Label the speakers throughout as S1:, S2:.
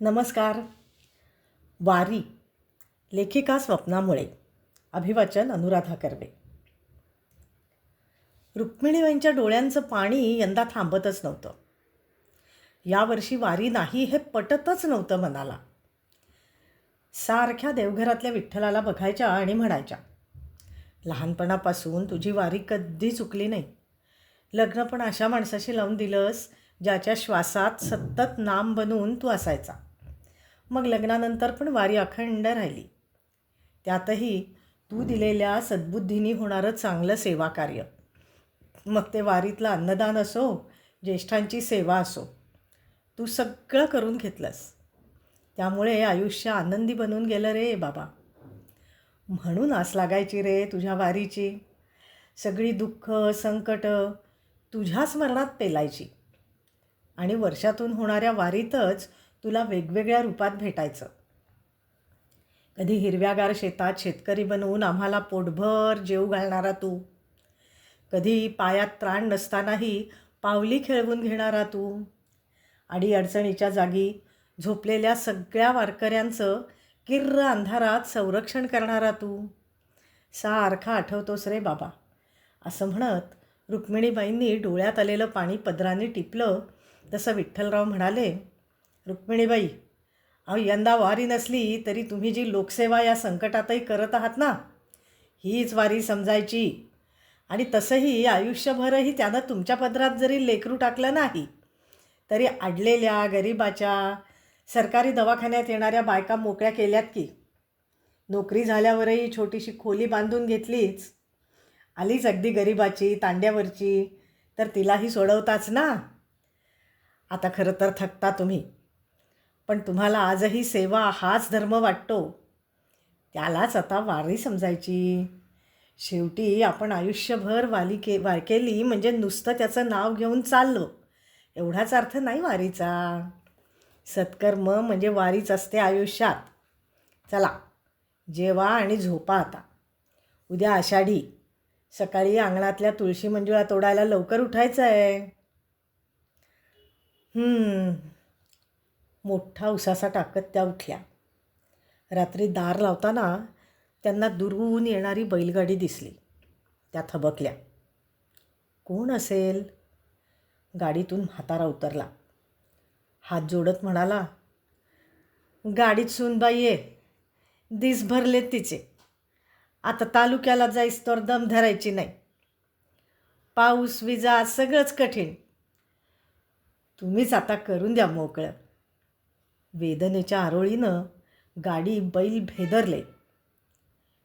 S1: नमस्कार. वारी लेखिका स्वप्नामुळे. अभिवाचन अनुराधा कर्वे. रुक्मिणीबाईंच्या डोळ्यांचं पाणी यंदा थांबतच नव्हतं. यावर्षी वारी नाही हे पटतच नव्हतं मनाला. सारख्या देवघरातल्या विठ्ठलाला बघायच्या आणि म्हणायच्या लहानपणापासून तुझी वारी कधी चुकली नाही. लग्न पण अशा माणसाशी लावून दिलंस ज्याच्या श्वासात सतत नाम बनवून तू असायचा. मग लग्नानंतर पण वारी अखंड राहिली. त्यातही तू दिलेल्या सद्बुद्धीनी होणारं चांगलं सेवा कार्य मग ते वारीतलं अन्नदान असो ज्येष्ठांची सेवा असो तू सगळं करून घेतलंस. त्यामुळे आयुष्य आनंदी बनून गेलं रे बाबा. म्हणून आस लागायची रे तुझ्या वारीची. सगळी दुःख संकट तुझ्या स्मरणात पेलायची. आणि वर्षातून होणाऱ्या वारीतच तुला वेगवेगळ्या रूपात भेटायचं. कधी हिरव्यागार शेतात शेतकरी बनवून आम्हाला पोटभर जेव घालणारा तू. कधी पायात त्राण नसतानाही पावली खेळवून घेणारा तू. अडीअडचणीच्या जागी झोपलेल्या सगळ्या वारकऱ्यांचं किर्र अंधारात संरक्षण करणारा तू. सारखा आठवतोस रे बाबा. असं म्हणत रुक्मिणीबाईंनी डोळ्यात आलेलं पाणी पदराने टिपलं तसं विठ्ठलराव म्हणाले रुक्मिणीबाई अहो यंदा वारी नसली तरी तुम्ही जी लोकसेवा या संकटातही करत आहात ना हीच वारी समजायची. आणि तसंही आयुष्यभरही त्यानं तुमच्या पदरात जरी लेकरू टाकलं नाही तरी अडलेल्या गरिबाच्या सरकारी दवाखान्यात येणाऱ्या बायका मोकळ्या केल्यात की. नोकरी झाल्यावरही छोटीशी खोली बांधून घेतलीच. आलीच अगदी गरिबाची तांड्यावरची तर तिलाही सोडवताच ना. आता खरं तर थकता तुम्ही. पण तुम्हाला आजही सेवा हाच धर्म वाटतो. त्यालाच आता वारी समजायची. शेवटी आपण आयुष्यभर वाली के वार केली म्हणजे नुसतं त्याचं नाव घेऊन चाललो. एवढाच अर्थ नाही वारीचा. सत्कर्म म्हणजे वारीच असते आयुष्यात. चला जेवा आणि झोपा आता. उद्या आषाढी. सकाळी अंगणातल्या तुळशी मंजुळा तोडायला लवकर उठायचं आहे मोठा उसासा टाकत त्या उठल्या. रात्री दार लावताना त्यांना दुरून येणारी बैलगाडी दिसली. त्या थबकल्या. कोण असेल? गाडीतून म्हातारा उतरला. हात जोडत म्हणाला गाडीत सुनबाई ये. दिस भरलेत तिचे. आता तालुक्याला जाईस तर दम धरायची नाही. पाऊस विजा सगळंच कठीण. तुम्हीच आता करून द्या मोकळं. वेदनेच्या आरोळीनं गाडी बैल भेदरले.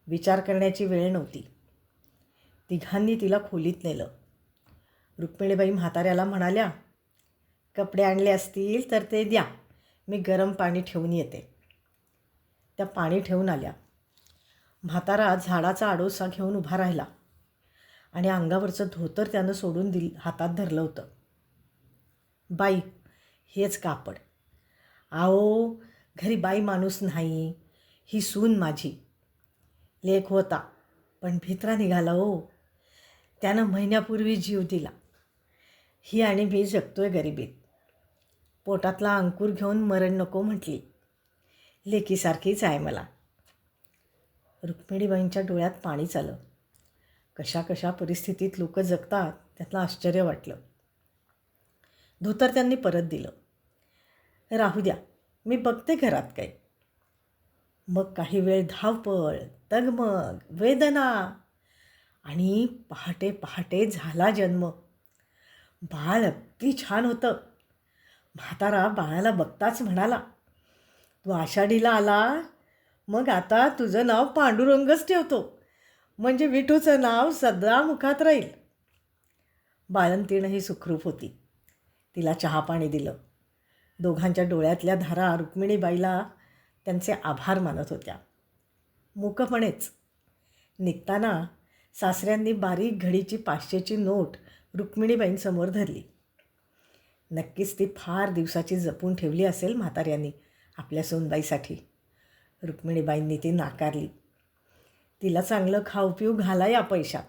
S1: विचार करण्याची वेळ नव्हती. तिघांनी तिला खोलीत नेलं. रुक्मिणीबाई म्हाताऱ्याला म्हणाल्या कपडे आणले असतील तर ते द्या. मी गरम पाणी ठेवून येते. त्या पाणी ठेवून आल्या. म्हातारा झाडाचा आडोसा घेऊन उभा राहिला आणि अंगावरचं धोतर त्यानं सोडून दिल हातात धरलं होतं. बाई हेच कापड. आओ घरी बाई माणूस नाही ही सून माझी. लेख होता पण भित्रा निघाला हो. त्यानं महिन्यापूर्वी जीव दिला. ही आणि मी जगतोय गरिबीत. पोटातला अंकुर घेऊन मरण नको म्हटली. लेकीसारखीच आहे मला. रुक्मिणीबाईंच्या डोळ्यात पाणी चालं. कशा कशा परिस्थितीत लोक जगतात त्यातलं आश्चर्य वाटलं. धोतर त्यांनी परत दिलं. राहू द्या मी बघते घरात काही. मग काही वेळ धावपळ तगमग वेदना आणि पहाटे पहाटे झाला जन्म. बाळ अगदी छान होतं. म्हातारा बाळाला बघताच म्हणाला तू आषाढीला आला मग आता तुझं नाव पांडुरंगच ठेवतो. म्हणजे विठूचं नाव सदा मुखात राहील बाळंतीणही सुखरूप होती. तिला चहापाणी दिलं. दोघांच्या डोळ्यातल्या धारा रुक्मिणीबाईला त्यांचे आभार मानत होत्या. मूकपणेच. निघताना सासऱ्यांनी बारीक घडीची पाचशेची नोट रुक्मिणीबाईंसमोर धरली. नक्कीच ती फार दिवसाची जपून ठेवली असेल म्हाताऱ्यांनी आपल्या सोनबाईसाठी. रुक्मिणीबाईंनी ती नाकारली. तिला चांगलं खाऊ पिऊ घाला या पैशात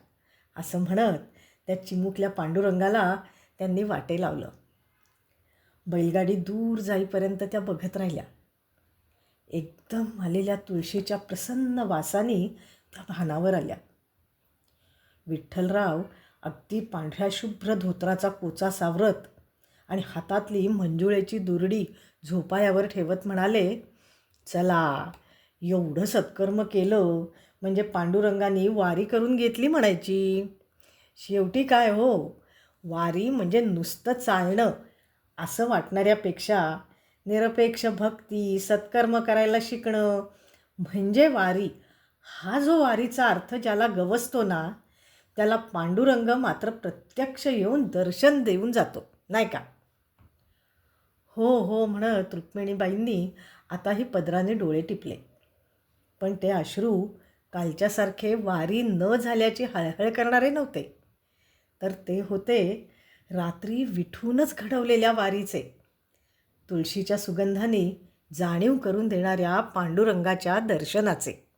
S1: असं म्हणत त्या चिमुकल्या पांडुरंगाला त्यांनी वाटे लावलं. बैलगाडी दूर जाईपर्यंत त्या बघत राहिल्या. एकदम आलेल्या तुळशीच्या प्रसन्न वासाने त्या भानावर आल्या. विठ्ठलराव अगदी पांढऱ्या शुभ्र धोत्राचा कोचा सावरत आणि हातातली मंजुळेची दुरडी झोपायावर ठेवत म्हणाले चला एवढं सत्कर्म केलं म्हणजे पांडुरंगाने वारी करून घेतली म्हणायची. शेवटी काय हो? वारी म्हणजे नुसतं चालणं असं वाटणाऱ्यापेक्षा निरपेक्ष भक्ती सत्कर्म करायला शिकणं म्हणजे वारी. हा जो वारीचा अर्थ ज्याला गवसतो ना त्याला पांडुरंग मात्र प्रत्यक्ष येऊन दर्शन देऊन जातो नाही का? हो हो म्हणत रुक्मिणीबाईंनी आताही पदराने डोळे टिपले. पण ते अश्रू कालच्यासारखे वारी न झाल्याची हळहळ करणारे नव्हते. तर ते होते रात्री विठूनच घडवलेल्या वारीचे. तुळशीच्या सुगंधाने जाणीव करून देणाऱ्या पांडुरंगाच्या दर्शनाचे.